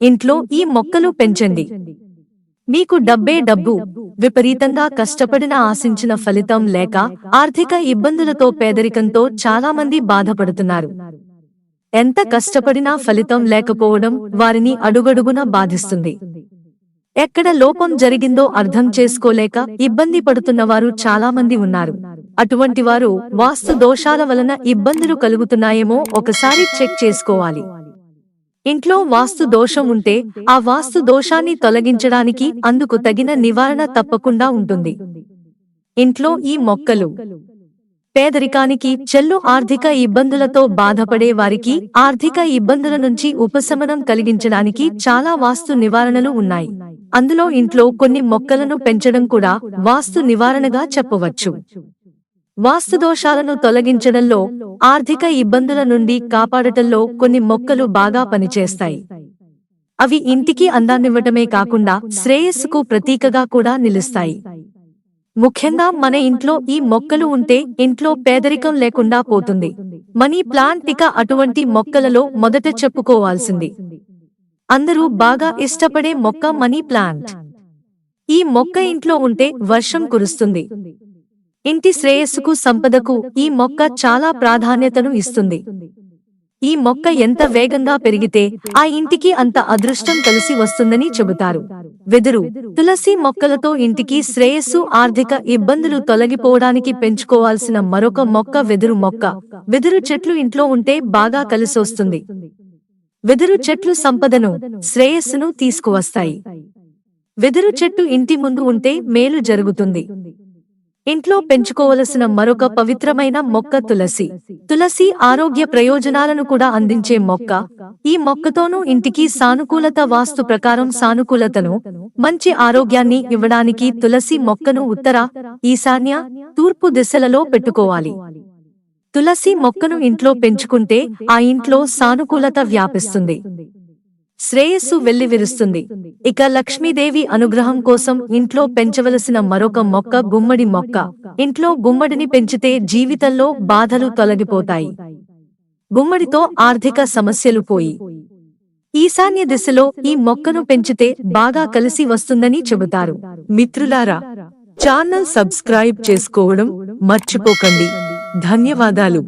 ఇంట్లో ఈ మొక్కలు పెంచండి. మీకు డబ్బే డబ్బు విపరీతంగా కష్టపడిన ఆశించిన ఫలితం లేక ఆర్థిక ఇబ్బందులతో పేదరికంతో చాలా మంది బాధపడుతున్నారు. ఎంత కష్టపడినా ఫలితం లేకపోవడం వారిని అడుగడుగున బాధిస్తుంది. ఎక్కడ లోపం జరిగిందో అర్థం చేసుకోలేక ఇబ్బంది పడుతున్నవారు చాలా మంది ఉన్నారు. అటువంటి వారు వాస్తు దోషాల వలన ఇబ్బందులు కలుగుతున్నాయేమో ఒకసారి చెక్ చేసుకోవాలి. ఇంట్లో వాస్తు దోషం ఉంటే ఆ వాస్తు దోషాన్ని తొలగించడానికి అందుకు తగిన నివారణ తప్పకుండా ఉంటుంది. ఇంట్లో ఈ మొక్కలు పేదరికానికి చెల్లు ఆర్థిక ఇబ్బందులతో బాధపడే వారికి ఆర్థిక ఇబ్బందుల నుంచి ఉపశమనం కలిగించడానికి చాలా వాస్తు నివారణలు ఉన్నాయి. అందులో ఇంట్లో కొన్ని మొక్కలను పెంచడం కూడా వాస్తు నివారణగా చెప్పవచ్చు. వాస్తు దోషాలను తొలగించడంలో ఆర్థిక ఇబ్బందుల నుండి కాపాడటంలో కొన్ని మొక్కలు బాగా పనిచేస్తాయి. అవి ఇంటికి అందాన్నివ్వటమే కాకుండా శ్రేయస్సుకు ప్రతీకగా కూడా నిలుస్తాయి. ముఖ్యంగా మన ఇంట్లో ఈ మొక్కలు ఉంటే ఇంట్లో పేదరికం లేకుండా పోతుంది. మనీ ప్లాంట్ ఇక అటువంటి మొక్కలలో మొదట చెప్పుకోవాల్సింది. అందరూ బాగా ఇష్టపడే మొక్క మనీ ప్లాంట్. ఈ మొక్క ఇంట్లో ఉంటే వర్షం కురుస్తుంది. ఇంటి శ్రేయస్సుకు సంపదకు ఈ మొక్క చాలా ప్రాధాన్యతను ఇస్తుంది. ఈ మొక్క ఎంత వేగంగా పెరిగితే ఆ ఇంటికి అంత అదృష్టం కలిసి వస్తుందని చెబుతారు. వెదురు తులసి మొక్కలతో ఇంటికి శ్రేయస్సు ఆర్థిక ఇబ్బందులు తొలగిపోవడానికి పెంచుకోవాల్సిన మరొక మొక్క వెదురు మొక్క. వెదురు చెట్లు ఇంట్లో ఉంటే బాగా కలిసొస్తుంది. వెదురు చెట్లు సంపదను శ్రేయస్సును తీసుకువస్తాయి. వెదురు చెట్టు ఇంటి ముందు ఉంటే మేలు జరుగుతుంది. ఇంట్లో పెంచుకోవలసిన మరొక పవిత్రమైన మొక్క తులసి. తులసి ఆరోగ్య ప్రయోజనాలను కూడా అందించే మొక్క. ఈ మొక్కతోనూ ఇంటికి సానుకూలత వాస్తు ప్రకారం సానుకూలతను మంచి ఆరోగ్యాన్ని ఇవ్వడానికి తులసి మొక్కను ఉత్తర ఈశాన్య తూర్పు దిశలలో పెట్టుకోవాలి. తులసి మొక్కను ఇంట్లో పెంచుకుంటే ఆ ఇంట్లో సానుకూలత వ్యాపిస్తుంది. శ్రేయస్సు వెల్లివిరుస్తుంది ఇక లక్ష్మీదేవి అనుగ్రహం కోసం ఇంట్లో పెంచవలసిన మరొక మొక్క గుమ్మడి మొక్క. ఇంట్లో గుమ్మడిని పెంచితే జీవితంలో బాధలు తొలగిపోతాయి. గుమ్మడితో ఆర్థిక సమస్యలు పోయి. ఈశాన్య దిశలో ఈ మొక్కను పెంచితే బాగా కలిసి వస్తుందని చెబుతారు. మిత్రులారా ఛానల్ సబ్స్క్రైబ్ చేసుకోవడం మర్చిపోకండి. ధన్యవాదాలు.